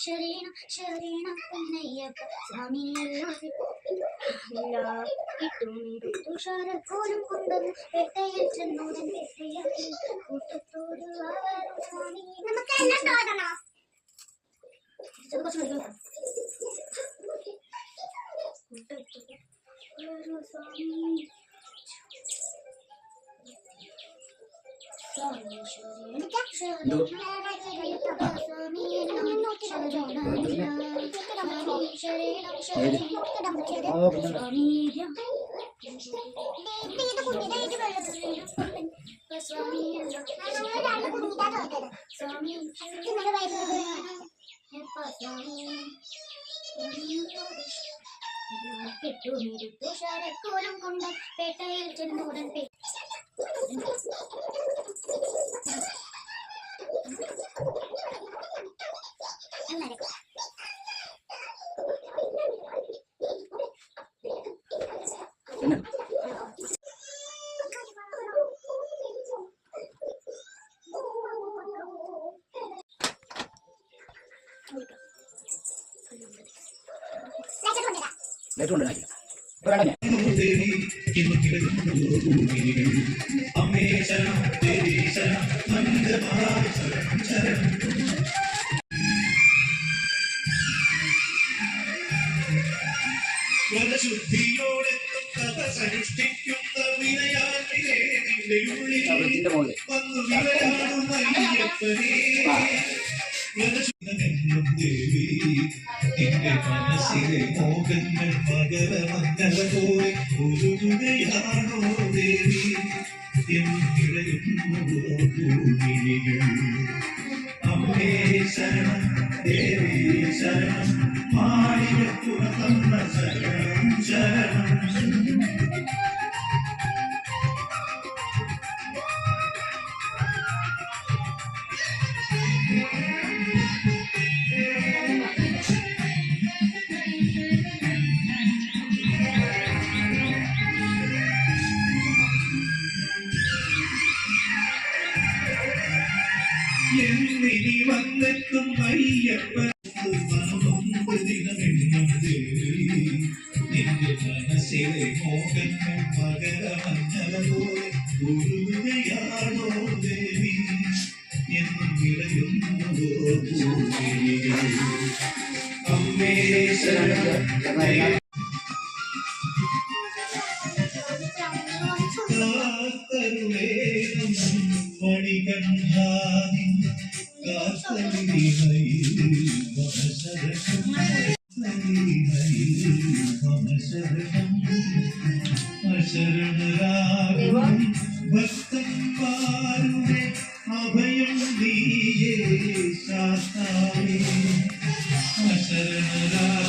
ശരണം ശരണം കണ്ണയ്യപ്പ സ്വാമി തുഷാരക്കോലും കൊണ്ടൊന്ന് പെട്ടയിൽ ചെന്നോടൻ പെട്ടയാക്കി കൂട്ടത്തോട് സ്വാമി? നമുക്ക് എല്ലാം തോന്നണോ ഇത് കുറച്ച് സ്വാമി ശരണം തുഷാരക്കോലം കൊണ്ട് പേട്ടയിൽ ചെന്നുടൻ പേ ലൈറ്റ് കൊണ്ട് കാണിക്കാം ഇപ്പൊ വേണ്ട ഞാൻ മനഃശുദ്ധിയോടെ ഇതിന്റെ മുകളിൽ ദേവി നിന്റെ മനസ്സിലെ മോഹങ്ങൾ മകരമന്നല പോലെ ഒരുകുകയാണോ ദേവി എന്നിളയുന്നുവോ ഭൂമിഴികൾ അമ്മേ ശരണം ദേവി ശരണം. മാളിക തുറന്ന ശരണം. എന്നിനി വന്നെത്തും ദേവി നിന്റെ മനസ്സിലെ മോഹങ്ങൾ മകരമഞ്ഞല പോലെ ഉരുകുകയാണോ ദേവി? എന്നും വിളയുന്നുവോ ഭൂമികൾ അമ്മേ ശരണം. മണികണ്ഠാനി മമശരണം അശരണരാകും ഭക്തന്മാരുടെ അഭയം നീയേ ശാസ്താവേ അശരണരാകും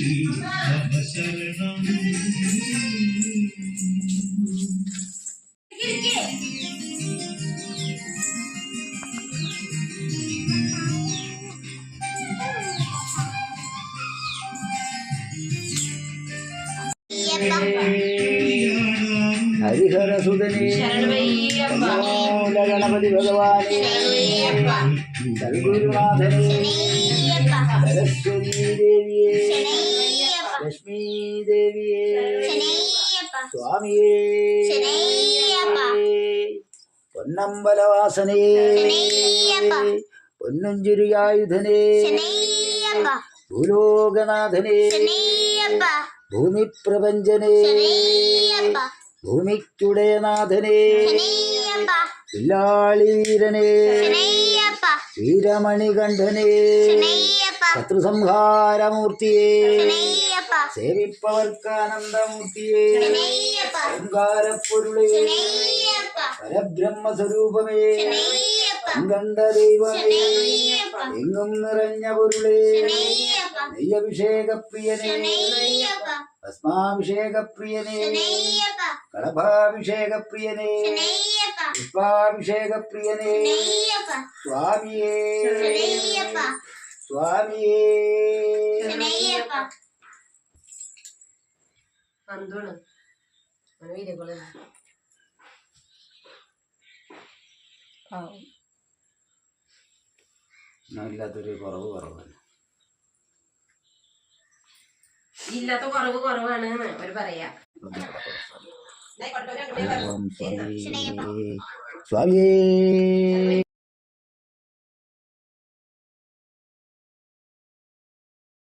ഗണപതി ഭഗവാനെ. സദ്ഗുരുനാഥനേ സരസ്വതീ ദേവിയേ ലക്ഷ്മീ ദേവിയേ സ്വാമിയേ. പൊന്നമ്പലവാസനേ. പൊന്നഞ്ചുരിയായുധനേ. ഭൂലോകനാഥനേ. ഭൂമിപ്രപഞ്ചനേ. ഭൂമിക്കുടയനാഥനേ വില്ലാളി വീരനേ വീരമണികണ്ഠനേ ശത്രുസംഹാരമൂർത്തിയേ. ശരണയ്യപ്പ സേവിപ്പവർക്ക് ആനന്ദമൂർത്തിയെ ശരണയ്യപ്പ ഓങ്കാരപ്പൊരുളേ പരബ്രഹ്മസ്വരൂപമേ. കണ്ട ദൈവമേ എങ്ങും നിറഞ്ഞ പൊരുളേ. നെയ്യഭിഷേകപ്രിയനേ. ഭസ്മാഭിഷേകപ്രിയനേ. കളഭാഭിഷേകപ്രിയനേ. പുഷ്പാഭിഷേകപ്രിയനേ സ്വാമിയേ. സ്വാമിയേ. വീഡിയോ ഇല്ലാത്തൊരു കുറവ് കുറവാണ്. ഇല്ലാത്ത കുറവ് കുറവാണ് അവർ പറയാ. ഓം സ്വാമിയേ സ്വാമിയേ